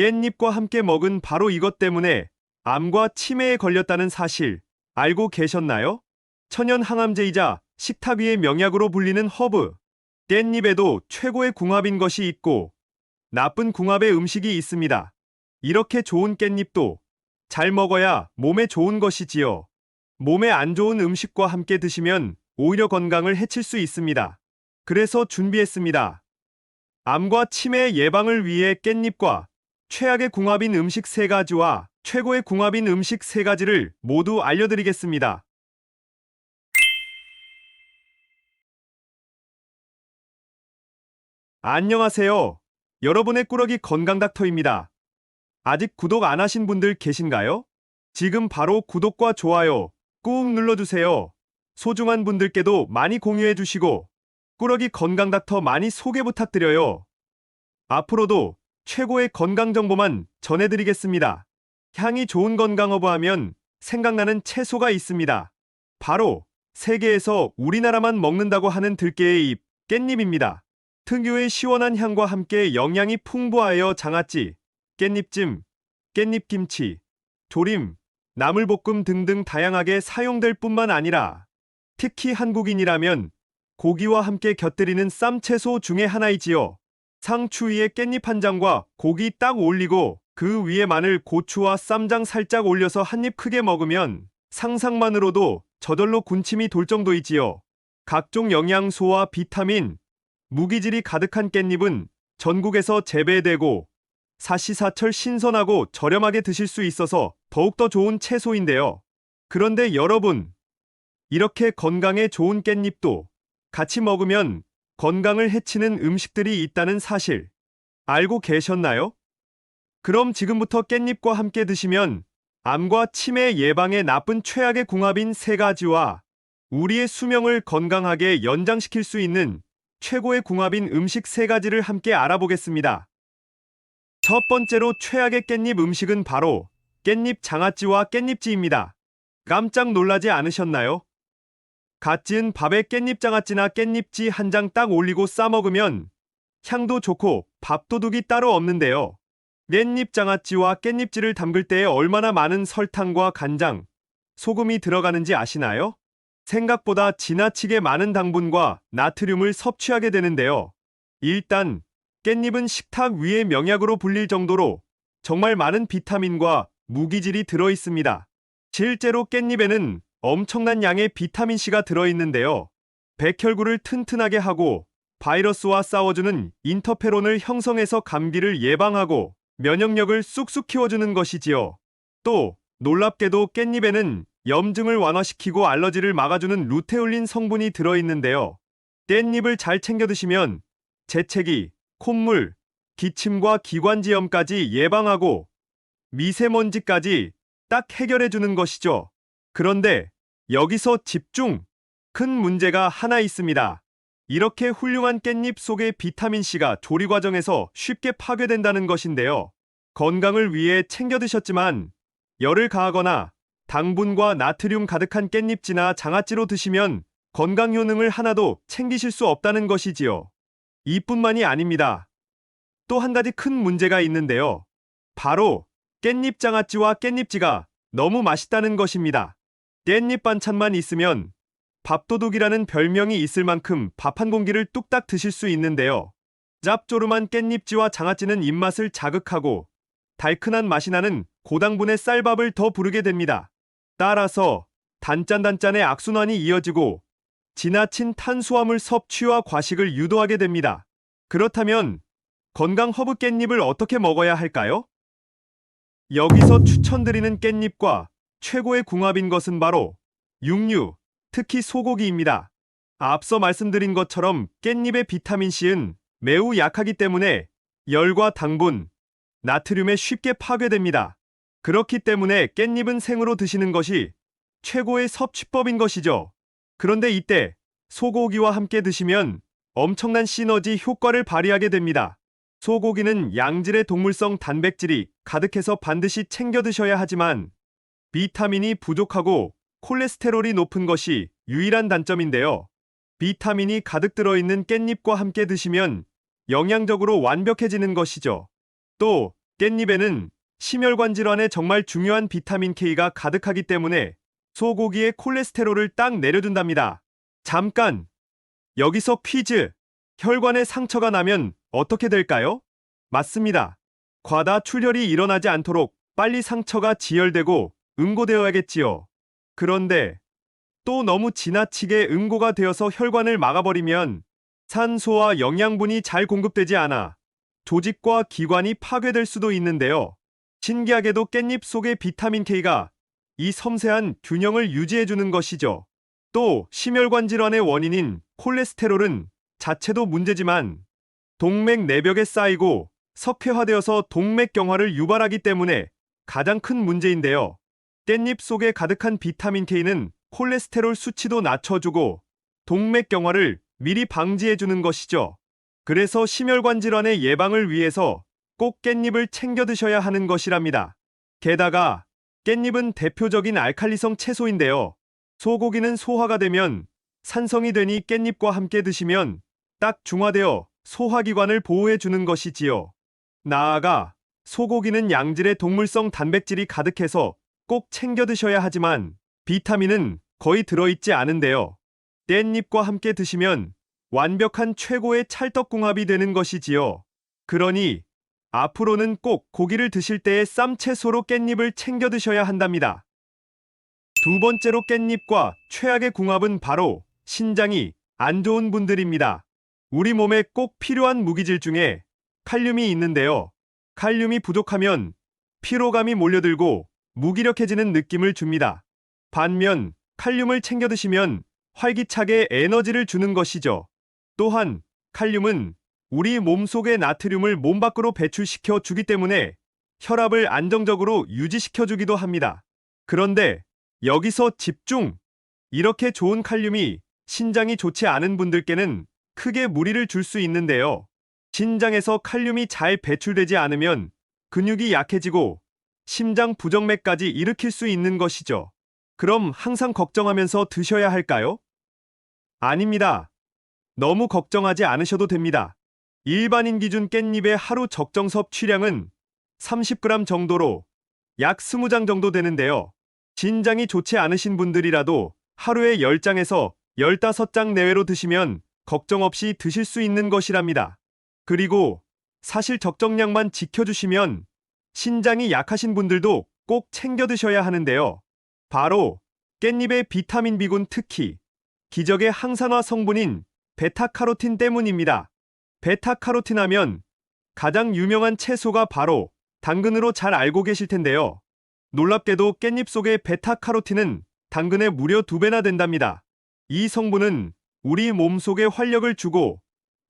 깻잎과 함께 먹은 바로 이것 때문에 암과 치매에 걸렸다는 사실 알고 계셨나요? 천연 항암제이자 식탁 위의 명약으로 불리는 허브. 깻잎에도 최고의 궁합인 것이 있고 나쁜 궁합의 음식이 있습니다. 이렇게 좋은 깻잎도 잘 먹어야 몸에 좋은 것이지요. 몸에 안 좋은 음식과 함께 드시면 오히려 건강을 해칠 수 있습니다. 그래서 준비했습니다. 암과 치매 예방을 위해 깻잎과 최악의 궁합인 음식 세가지와 최고의 궁합인 음식 세가지를 모두 알려드리겠습니다. 안녕하세요. 여러분의 꾸러기 건강닥터입니다. 아직 구독 안 하신 분들 계신가요? 지금 바로 구독과 좋아요 꾹 눌러주세요. 소중한 분들께도 많이 공유해 주시고 꾸러기 건강닥터 많이 소개 부탁드려요. 앞으로도 최고의 건강 정보만 전해드리겠습니다. 향이 좋은 건강 허브 하면 생각나는 채소가 있습니다. 바로 세계에서 우리나라만 먹는다고 하는 들깨의 잎, 깻잎입니다. 특유의 시원한 향과 함께 영양이 풍부하여 장아찌, 깻잎찜, 깻잎김치, 조림, 나물볶음 등등 다양하게 사용될 뿐만 아니라 특히 한국인이라면 고기와 함께 곁들이는 쌈채소 중에 하나이지요. 상추 위에 깻잎 한 장과 고기 딱 올리고 그 위에 마늘, 고추와 쌈장 살짝 올려서 한 입 크게 먹으면 상상만으로도 저절로 군침이 돌 정도이지요. 각종 영양소와 비타민, 무기질이 가득한 깻잎은 전국에서 재배되고 사시사철 신선하고 저렴하게 드실 수 있어서 더욱더 좋은 채소인데요. 그런데 여러분, 이렇게 건강에 좋은 깻잎도 같이 먹으면 건강을 해치는 음식들이 있다는 사실 알고 계셨나요? 그럼 지금부터 깻잎과 함께 드시면 암과 치매 예방에 나쁜 최악의 궁합인 세 가지와 우리의 수명을 건강하게 연장시킬 수 있는 최고의 궁합인 음식 세 가지를 함께 알아보겠습니다. 첫 번째로 최악의 깻잎 음식은 바로 깻잎 장아찌와 깻잎찌입니다. 깜짝 놀라지 않으셨나요? 갓 지은 밥에 깻잎 장아찌나 깻잎찌 한장 딱 올리고 싸 먹으면 향도 좋고 밥도둑이 따로 없는데요. 깻잎 장아찌와 깻잎찌를 담글 때에 얼마나 많은 설탕과 간장, 소금이 들어가는지 아시나요? 생각보다 지나치게 많은 당분과 나트륨을 섭취하게 되는데요. 일단 깻잎은 식탁 위의 명약으로 불릴 정도로 정말 많은 비타민과 무기질이 들어 있습니다. 실제로 깻잎에는 엄청난 양의 비타민C가 들어있는데요. 백혈구를 튼튼하게 하고 바이러스와 싸워주는 인터페론을 형성해서 감기를 예방하고 면역력을 쑥쑥 키워주는 것이지요. 또 놀랍게도 깻잎에는 염증을 완화시키고 알러지를 막아주는 루테올린 성분이 들어있는데요. 깻잎을 잘 챙겨 드시면 재채기, 콧물, 기침과 기관지염까지 예방하고 미세먼지까지 딱 해결해 주는 것이죠. 그런데 여기서 집중! 큰 문제가 하나 있습니다. 이렇게 훌륭한 깻잎 속의 비타민C가 조리 과정에서 쉽게 파괴된다는 것인데요. 건강을 위해 챙겨 드셨지만 열을 가하거나 당분과 나트륨 가득한 깻잎찌나 장아찌로 드시면 건강 효능을 하나도 챙기실 수 없다는 것이지요. 이뿐만이 아닙니다. 또 한 가지 큰 문제가 있는데요. 바로 깻잎 장아찌와 깻잎찌가 너무 맛있다는 것입니다. 깻잎 반찬만 있으면 밥도둑이라는 별명이 있을 만큼 밥 한 공기를 뚝딱 드실 수 있는데요. 짭조름한 깻잎찌와 장아찌는 입맛을 자극하고 달큰한 맛이 나는 고당분의 쌀밥을 더 부르게 됩니다. 따라서 단짠단짠의 악순환이 이어지고 지나친 탄수화물 섭취와 과식을 유도하게 됩니다. 그렇다면 건강 허브 깻잎을 어떻게 먹어야 할까요? 여기서 추천드리는 깻잎과 최고의 궁합인 것은 바로 육류, 특히 소고기입니다. 앞서 말씀드린 것처럼 깻잎의 비타민C는 매우 약하기 때문에 열과 당분, 나트륨에 쉽게 파괴됩니다. 그렇기 때문에 깻잎은 생으로 드시는 것이 최고의 섭취법인 것이죠. 그런데 이때 소고기와 함께 드시면 엄청난 시너지 효과를 발휘하게 됩니다. 소고기는 양질의 동물성 단백질이 가득해서 반드시 챙겨 드셔야 하지만 비타민이 부족하고 콜레스테롤이 높은 것이 유일한 단점인데요. 비타민이 가득 들어있는 깻잎과 함께 드시면 영양적으로 완벽해지는 것이죠. 또 깻잎에는 심혈관 질환에 정말 중요한 비타민 K가 가득하기 때문에 소고기의 콜레스테롤을 딱 내려준답니다. 잠깐! 여기서 퀴즈! 혈관에 상처가 나면 어떻게 될까요? 맞습니다. 과다 출혈이 일어나지 않도록 빨리 상처가 지혈되고 응고되어야겠지요. 그런데 또 너무 지나치게 응고가 되어서 혈관을 막아버리면 산소와 영양분이 잘 공급되지 않아 조직과 기관이 파괴될 수도 있는데요. 신기하게도 깻잎 속의 비타민 K가 이 섬세한 균형을 유지해주는 것이죠. 또 심혈관 질환의 원인인 콜레스테롤은 자체도 문제지만 동맥 내벽에 쌓이고 석회화되어서 동맥경화를 유발하기 때문에 가장 큰 문제인데요. 깻잎 속에 가득한 비타민 K는 콜레스테롤 수치도 낮춰주고 동맥 경화를 미리 방지해주는 것이죠. 그래서 심혈관 질환의 예방을 위해서 꼭 깻잎을 챙겨 드셔야 하는 것이랍니다. 게다가 깻잎은 대표적인 알칼리성 채소인데요. 소고기는 소화가 되면 산성이 되니 깻잎과 함께 드시면 딱 중화되어 소화기관을 보호해 주는 것이지요. 나아가 소고기는 양질의 동물성 단백질이 가득해서 꼭 챙겨 드셔야 하지만 비타민은 거의 들어있지 않은데요. 깻잎과 함께 드시면 완벽한 최고의 찰떡궁합이 되는 것이지요. 그러니 앞으로는 꼭 고기를 드실 때에 쌈 채소로 깻잎을 챙겨 드셔야 한답니다. 두 번째로 깻잎과 최악의 궁합은 바로 신장이 안 좋은 분들입니다. 우리 몸에 꼭 필요한 무기질 중에 칼륨이 있는데요. 칼륨이 부족하면 피로감이 몰려들고 무기력해지는 느낌을 줍니다. 반면 칼륨을 챙겨 드시면 활기차게 에너지를 주는 것이죠. 또한 칼륨은 우리 몸 속의 나트륨을 몸 밖으로 배출시켜 주기 때문에 혈압을 안정적으로 유지시켜 주기도 합니다. 그런데 여기서 집중! 이렇게 좋은 칼륨이 신장이 좋지 않은 분들께는 크게 무리를 줄 수 있는데요. 신장에서 칼륨이 잘 배출되지 않으면 근육이 약해지고 심장 부정맥까지 일으킬 수 있는 것이죠. 그럼 항상 걱정하면서 드셔야 할까요? 아닙니다. 너무 걱정하지 않으셔도 됩니다. 일반인 기준 깻잎의 하루 적정 섭취량은 30g 정도로 약 20장 정도 되는데요. 신장이 좋지 않으신 분들이라도 하루에 10장에서 15장 내외로 드시면 걱정 없이 드실 수 있는 것이랍니다. 그리고 사실 적정량만 지켜주시면 신장이 약하신 분들도 꼭 챙겨 드셔야 하는데요. 바로 깻잎의 비타민 B군 특히 기적의 항산화 성분인 베타카로틴 때문입니다. 베타카로틴 하면 가장 유명한 채소가 바로 당근으로 잘 알고 계실 텐데요. 놀랍게도 깻잎 속의 베타카로틴은 당근의 무려 두 배나 된답니다. 이 성분은 우리 몸속에 활력을 주고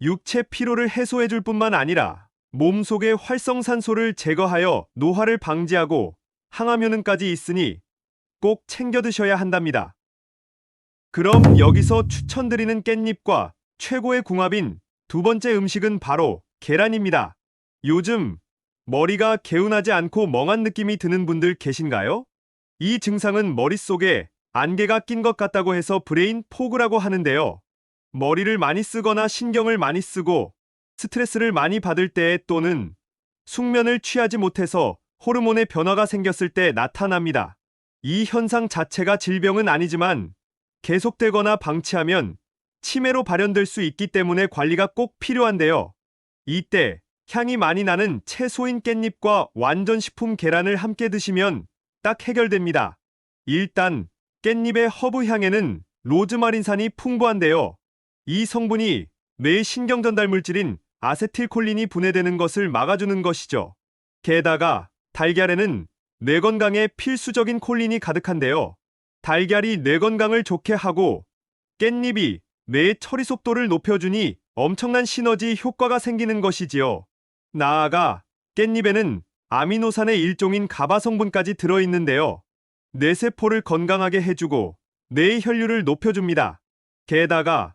육체 피로를 해소해 줄 뿐만 아니라 몸 속의 활성산소를 제거하여 노화를 방지하고 항암 효능까지 있으니 꼭 챙겨 드셔야 한답니다. 그럼 여기서 추천드리는 깻잎과 최고의 궁합인 두 번째 음식은 바로 계란입니다. 요즘 머리가 개운하지 않고 멍한 느낌이 드는 분들 계신가요? 이 증상은 머릿속에 안개가 낀 것 같다고 해서 브레인 포그라고 하는데요. 머리를 많이 쓰거나 신경을 많이 쓰고 스트레스를 많이 받을 때 또는 숙면을 취하지 못해서 호르몬의 변화가 생겼을 때 나타납니다. 이 현상 자체가 질병은 아니지만 계속되거나 방치하면 치매로 발현될 수 있기 때문에 관리가 꼭 필요한데요. 이때 향이 많이 나는 채소인 깻잎과 완전식품 계란을 함께 드시면 딱 해결됩니다. 일단 깻잎의 허브 향에는 로즈마린산이 풍부한데요. 이 성분이 뇌의 신경 전달 물질인 아세틸콜린이 분해되는 것을 막아주는 것이죠. 게다가 달걀에는 뇌 건강에 필수적인 콜린이 가득한데요. 달걀이 뇌 건강을 좋게 하고 깻잎이 뇌의 처리 속도를 높여주니 엄청난 시너지 효과가 생기는 것이지요. 나아가 깻잎에는 아미노산의 일종인 가바 성분까지 들어있는데요. 뇌세포를 건강하게 해주고 뇌의 혈류를 높여줍니다. 게다가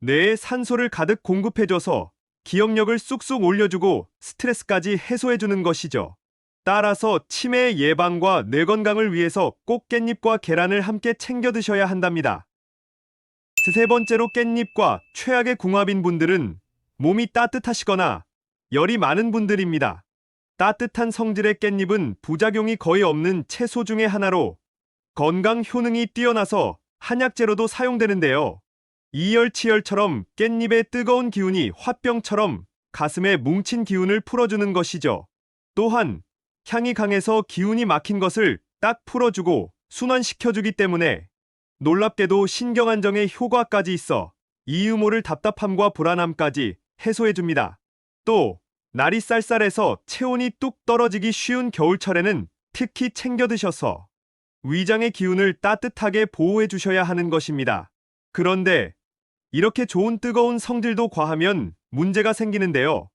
뇌에 산소를 가득 공급해줘서 기억력을 쑥쑥 올려주고 스트레스까지 해소해주는 것이죠. 따라서 치매 예방과 뇌 건강을 위해서 꼭 깻잎과 계란을 함께 챙겨 드셔야 한답니다. 세 번째로 깻잎과 최악의 궁합인 분들은 몸이 따뜻하시거나 열이 많은 분들입니다. 따뜻한 성질의 깻잎은 부작용이 거의 없는 채소 중의 하나로 건강 효능이 뛰어나서 한약재로도 사용되는데요. 이열치열처럼 깻잎의 뜨거운 기운이 화병처럼 가슴에 뭉친 기운을 풀어주는 것이죠. 또한 향이 강해서 기운이 막힌 것을 딱 풀어주고 순환시켜주기 때문에 놀랍게도 신경안정에 효과까지 있어 이 유모를 답답함과 불안함까지 해소해줍니다. 또 날이 쌀쌀해서 체온이 뚝 떨어지기 쉬운 겨울철에는 특히 챙겨 드셔서 위장의 기운을 따뜻하게 보호해 주셔야 하는 것입니다. 그런데 이렇게 좋은 뜨거운 성질도 과하면 문제가 생기는데요.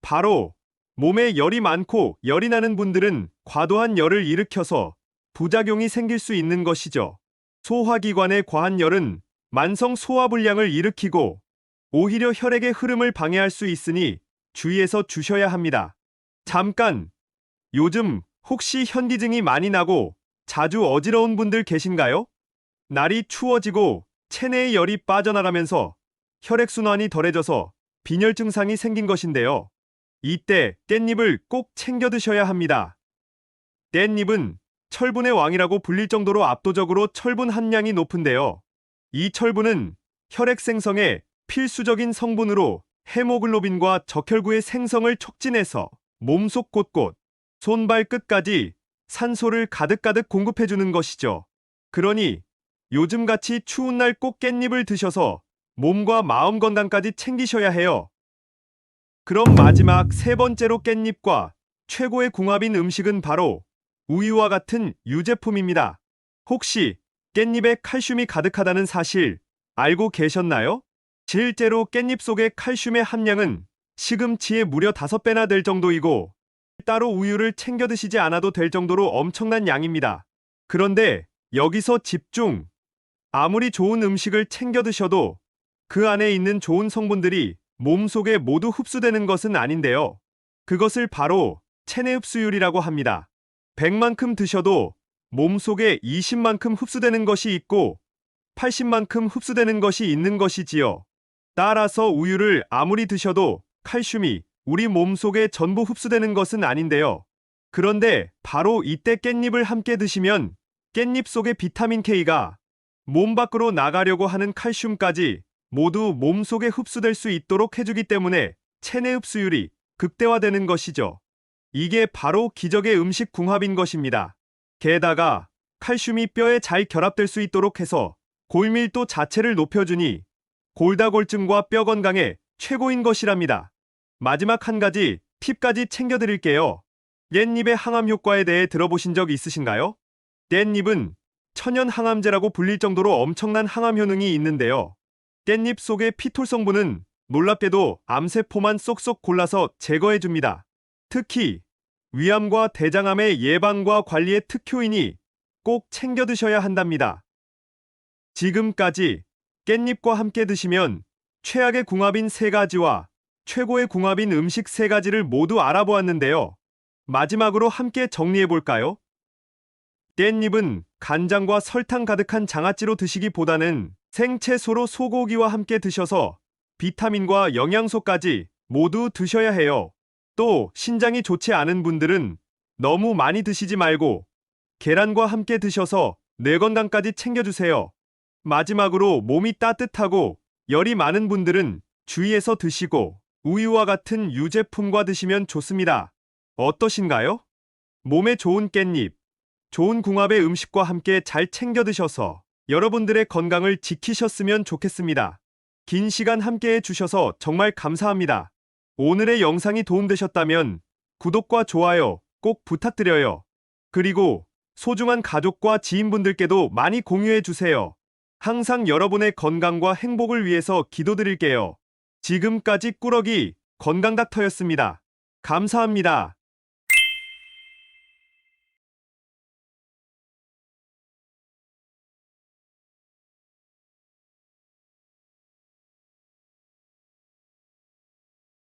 바로 몸에 열이 많고 열이 나는 분들은 과도한 열을 일으켜서 부작용이 생길 수 있는 것이죠. 소화기관의 과한 열은 만성 소화불량을 일으키고 오히려 혈액의 흐름을 방해할 수 있으니 주의해서 주셔야 합니다. 잠깐! 요즘 혹시 현기증이 많이 나고 자주 어지러운 분들 계신가요? 날이 추워지고 체내의 열이 빠져나가면서 혈액순환이 덜해져서 빈혈 증상이 생긴 것인데요. 이때 깻잎을 꼭 챙겨 드셔야 합니다. 깻잎은 철분의 왕이라고 불릴 정도로 압도적으로 철분 함량이 높은데요. 이 철분은 혈액 생성에 필수적인 성분으로 헤모글로빈과 적혈구의 생성을 촉진해서 몸속 곳곳, 손발 끝까지 산소를 가득가득 공급해주는 것이죠. 그러니 요즘같이 추운 날 꼭 깻잎을 드셔서 몸과 마음 건강까지 챙기셔야 해요. 그럼 마지막 세 번째로 깻잎과 최고의 궁합인 음식은 바로 우유와 같은 유제품입니다. 혹시 깻잎에 칼슘이 가득하다는 사실 알고 계셨나요? 실제로 깻잎 속의 칼슘의 함량은 시금치의 무려 5배나 될 정도이고 따로 우유를 챙겨 드시지 않아도 될 정도로 엄청난 양입니다. 그런데 여기서 집중! 아무리 좋은 음식을 챙겨 드셔도 그 안에 있는 좋은 성분들이 몸 속에 모두 흡수되는 것은 아닌데요. 그것을 바로 체내 흡수율이라고 합니다. 100만큼 드셔도 몸 속에 20만큼 흡수되는 것이 있고 80만큼 흡수되는 것이 있는 것이지요. 따라서 우유를 아무리 드셔도 칼슘이 우리 몸 속에 전부 흡수되는 것은 아닌데요. 그런데 바로 이때 깻잎을 함께 드시면 깻잎 속의 비타민 K가 몸 밖으로 나가려고 하는 칼슘까지 모두 몸속에 흡수될 수 있도록 해주기 때문에 체내 흡수율이 극대화되는 것이죠. 이게 바로 기적의 음식 궁합인 것입니다. 게다가 칼슘이 뼈에 잘 결합될 수 있도록 해서 골밀도 자체를 높여주니 골다골증과 뼈 건강에 최고인 것이랍니다. 마지막 한 가지 팁까지 챙겨드릴게요. 깻잎의 항암 효과에 대해 들어보신 적 있으신가요? 깻잎은 천연 항암제라고 불릴 정도로 엄청난 항암 효능이 있는데요. 깻잎 속의 피톨 성분은 놀랍게도 암세포만 쏙쏙 골라서 제거해줍니다. 특히 위암과 대장암의 예방과 관리의 특효이니 꼭 챙겨 드셔야 한답니다. 지금까지 깻잎과 함께 드시면 최악의 궁합인 세 가지와 최고의 궁합인 음식 세 가지를 모두 알아보았는데요. 마지막으로 함께 정리해 볼까요? 깻잎은 간장과 설탕 가득한 장아찌로 드시기보다는 생채소로 소고기와 함께 드셔서 비타민과 영양소까지 모두 드셔야 해요. 또 신장이 좋지 않은 분들은 너무 많이 드시지 말고 계란과 함께 드셔서 뇌 건강까지 챙겨주세요. 마지막으로 몸이 따뜻하고 열이 많은 분들은 주의해서 드시고 우유와 같은 유제품과 드시면 좋습니다. 어떠신가요? 몸에 좋은 깻잎, 좋은 궁합의 음식과 함께 잘 챙겨 드셔서 여러분들의 건강을 지키셨으면 좋겠습니다. 긴 시간 함께 해 주셔서 정말 감사합니다. 오늘의 영상이 도움되셨다면 구독과 좋아요 꼭 부탁드려요. 그리고 소중한 가족과 지인분들께도 많이 공유해 주세요. 항상 여러분의 건강과 행복을 위해서 기도드릴게요. 지금까지 꾸러기 건강닥터였습니다. 감사합니다.